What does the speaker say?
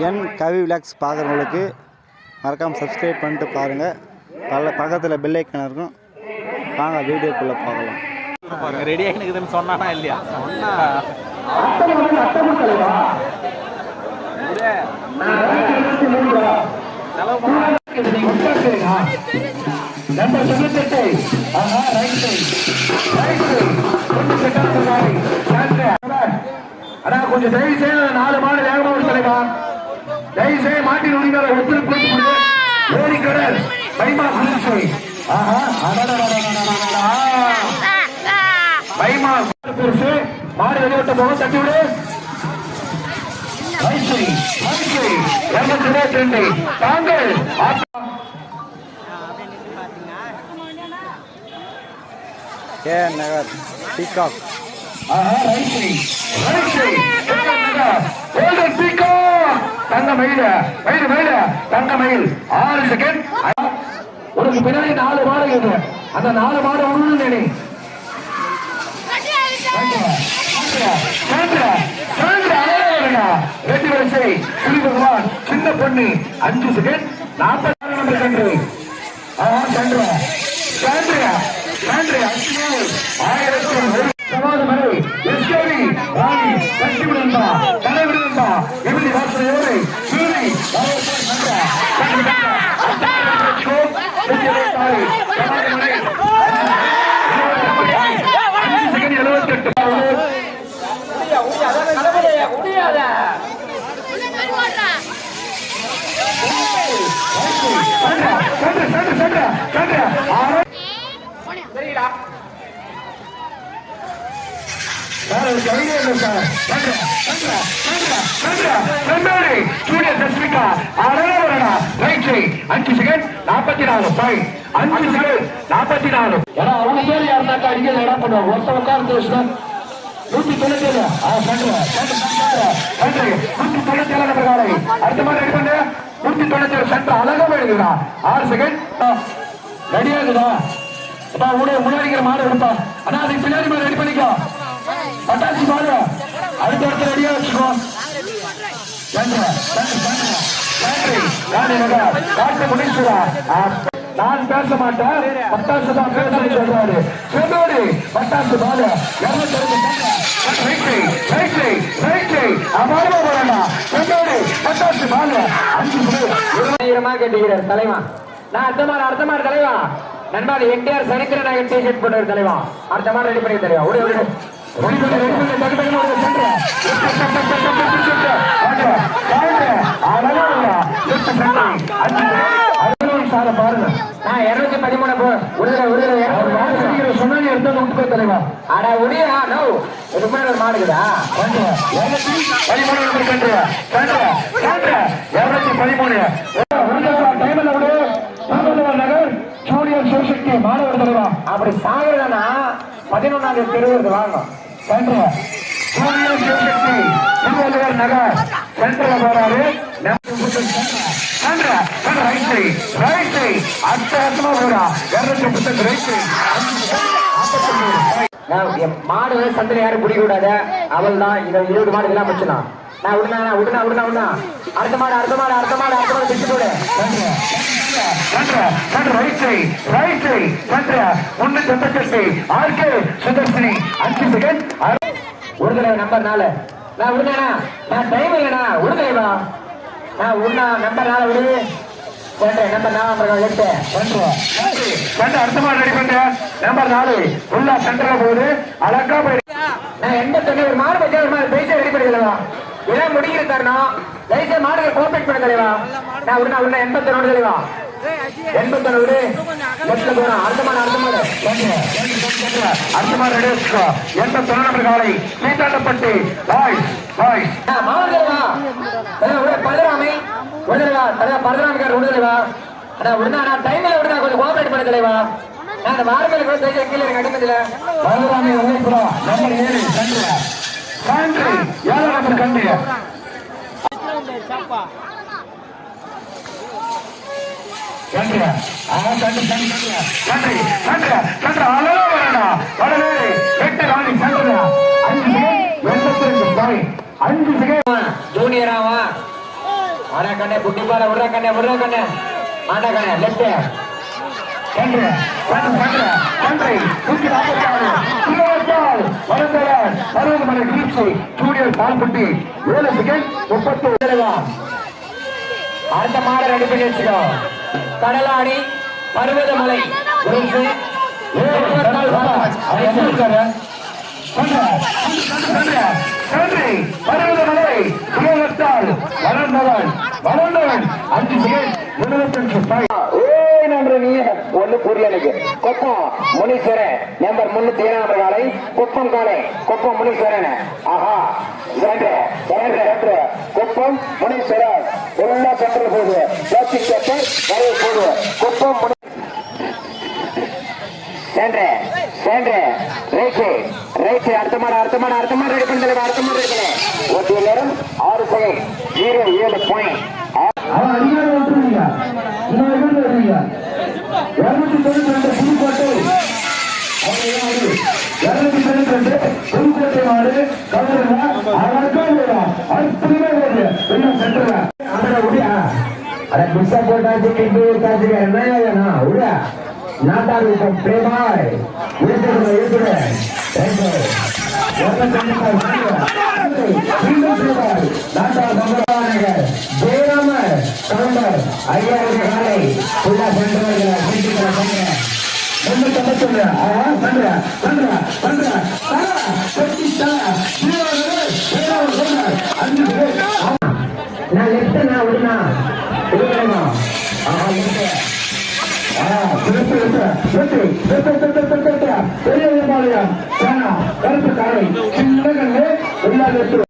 என் கவி vlogs பார்க்குறவங்களுக்கு மறக்காமல் subscribe பண்ணிட்டு பாருங்கள் பல பக்கத்தில் பெல் ஐக்கன் இருக்கும். வாங்க வீடியோக்குள்ளே பார்க்கலாம் ரெடி ஆகினுக்குதுன்னு சொன்னானா இல்லையா? சொன்னா. நம்பர் தொண்ணூத்தெட்டு ஆஹா ரைட் சைடு ரைட் சைடு அண்ணா கொஞ்சம் தயவு செய்து நாலு மாடு வேகமா ஒரு தலைவா. தயவுசெய்து மாட்டின் உரிமையால ஒப்புதல் கொடுத்து ஏரி கடல். பைமா குளிர்ச்சி ஆஹா. பைமா குளிர்ச்சி மாடு வெளியிட்ட போக தட்டி விடு. மைசூரி மைசூரி இருநூத்தி இருபத்தி ரெண்டு. தாங்கள் கே நகர் பீகாக் ஆஹா. ரைசி ரைசி கோல்டன் பீகாக் தங்க மயில் மயில் மயில் தங்க மயில் ஆறு செகண்ட் உனக்கு பின்னாடி நாலு மாடு இருக்கு அந்த நாலு மாடு ஒண்ணு நினை ரெண்டு வரிசை ஸ்ரீ பகவான் சின்ன பொண்ணு அஞ்சு செகண்ட் நாற்பத்தி நம்பர் சென்று ஆஹா சென்று சென்று சென்று அஞ்சு ஆயிரத்தி ஒரு சமாதமரை எஸ்கேவி ராணி அஞ்சு செகண்ட் நாற்பத்தி நாலு பாயிண்ட் அஞ்சு செகண்ட் நாற்பத்தி நாலு ஏன்னா அவங்க பேர் யாருனாக்கா அடிக்கிறது இடம் பண்ணுவாங்க ஒருத்த உட்கார்ந்து சார் நூத்தி தொண்ணூத்தி ஏழு நூத்தி தொண்ணூத்தி ஏழு நம்பர் அடுத்த மாதிரி ரெடி பண்ணு நூத்தி தொண்ணூத்தி ஏழு சந்திரா அழகா எழுதுடா ஆறு செகண்ட் ரெடியா அப்பா உடைய முன்னாடிக்கிற மாடு எடுப்பா. ஆனா அதுக்கு பின்னாடி மாதிரி ரெடி பண்ணிக்கோ. பட்டாசி பாரு அடுத்த இடத்துல ரெடியா வச்சுக்கோ நான் பேச மாட்டேன். பட்டாசு தான் பேசணும் சொல்றாரு. செந்தோடு பட்டாசு பாலு பட்டாசு பாலு அஞ்சு கேட்டுகிறார் தலைவா. நான் அர்த்தமான அர்த்தமான தலைவா. நண்பா என்டிஆர் சனித்திரநாயகன் டி ஷர்ட் போட்டு தலைவா. அர்த்தமா ரெடி பண்ணி தலைவா. ஓடி ஓடி. பாருங்க நான் இருநூத்தி பதிமூணு உடலை உடலை சொன்னாலே எடுத்து விட்டு போய் தலைவா ஆனா உடையா நோ இது மாதிரி ஒரு மாடுக்குதா பதிமூணு இருநூத்தி பதிமூணு டைம்ல விடு நகர் சூரியன் சிவசக்தி மாணவர் தலைவா அப்படி சாக பதினொன்றாம் தேதி தெருவிற்கு வாங்க சென்று திருவள்ளுவர் நகர் சென்று போறாரு மாடு சந்தில யாரும் குடிக்கூடாத அவள் தான் இதை இருபது மாடு எல்லாம் வச்சுனா நான் விடுனா விடுனா விடுனா விடுனா அடுத்த மாடு அடுத்த மாடு அடுத்த மாடு அடுத்த மாடு பிடிச்சு சுதர்ஷினி அஞ்சு செகண்ட் ஒரு தடவை நம்பர் நாலு. நான் விடுனா நான் டைம் இல்லைண்ணா. விடுதலைவா நான் உண்ணா நம்பர் நாலு விடு. நம்பர் நாலு எட்டு. ரெண்டு அடுத்தமா ரெடி பண்றேன் நம்பர் நாலு. உள்ள சென்டர்ல போகுது. அழகா போயிடு. நான் எண்பத்தொன்னு ஒரு மாடு பத்தி ஒரு மாதிரி பேச ரெடி பண்ணிடலாம் இதான் முடிக்கிற தருணம். தயவுசெய்து மாடுகளை கோஆப்ரேட் பண்ண தெளிவா நான் உடனே உடனே எண்பத்தி ரெண்டு தெளிவா ಎಂಬತ್ತರವರೆ ಎತ್ತಗೋಣ ಅರ್ಧ ಮಾಡಿ ಅರ್ಧ ಮಾಡಿ ಅರ್ಧ ಮಾಡಿ ನಡೆಯೋ ಎಂಬತ್ತರ ನಂಬರ್ ಕಾವಲಿ உடனே அண்ணா டைம்ல கொஞ்சம் கோஆபரேட் பண்ண தலைவா நான் அந்த வாரமேல கீழே எனக்கு அடிமதில பரதராமி கண்டு ஆ கண்டு கண்டு கண்டு கண்டு கண்டு அழகா வரடா வடவே எட்டு ராணி கண்டு அஞ்சு எண்பத்தி ரெண்டு பாய் அஞ்சு செகண்ட் ஜூனியராவா ஆனா கண்ணே புட்டி பால விடுற கண்ணே விடுற கண்ணே. ஆனா கண்ணே லெஃப்ட் கன்று கன்று கன்று கன்றை நூற்றி நாற்பத்தி ஆறு. கிலோமீட்டர் வளர்ந்தவர் அறுபது மணி கிரீப்ஸை ஜூனியர் பால்பட்டி. ஏழு செகண்ட் முப்பத்தி ஏழு. அடுத்த மாட ரெடி பண்ணி வச்சுக்கோ. கடலாடி பருவதமலை. பருவதமலை கிலோமீட்டர் வளர்ந்தவன் வளர்ந்தவன் அஞ்சு நீ ஒண்ணு புரியல எனக்கு. கொப்பம் முனீஸ்வரன் நம்பர் முன்னூத்தி ஏழாம் காலை. குப்பம் காலை. குப்பம் முனீஸ்வரன். ஆஹா. இரண்டு இரண்டு குப்பம் முனீஸ்வரன் எல்லா சென்டர் பிளாஸ்டிக் கட்டை நிறைய போகுது குப்பம் முனி சென்று சென்று. Right right. அடுத்த மாடு அடுத்த மாடு அடுத்த மாடு ரெடி அடுத்த மாடு ரெடி ஒரு நேரம் ஆறு செகண்ட் ஜீரோ ஏழு பாயிண்ட் இருநூத்தி தொண்ணூத்தி ரெண்டு புதுக்கோட்டை. இருநூத்தி தொண்ணூத்தி ரெண்டு புதுக்கோட்டை அட பிஸ்ஸா போட்டாச்சு கிட்டு விட்டாச்சு என்ன வேணும் விடியா நாட்டார் இப்போ பிரேமாய் இருக்கிற இருக்கிற ஜெயராம கவுண்டர் ஐயாயிரம் காலை புல்லா சென்றவர்களை சந்திக்கிற சென்ற முன்னூத்தி ஐம்பத்தொன்னு ஆஹா சந்திர சந்திர அஞ்சு பேர் நான் லெஃப்ட் நான் விடுனா? விடுக்கணுமா? பெரிய கருப்பு சின்ன கண்ணு. எல்லா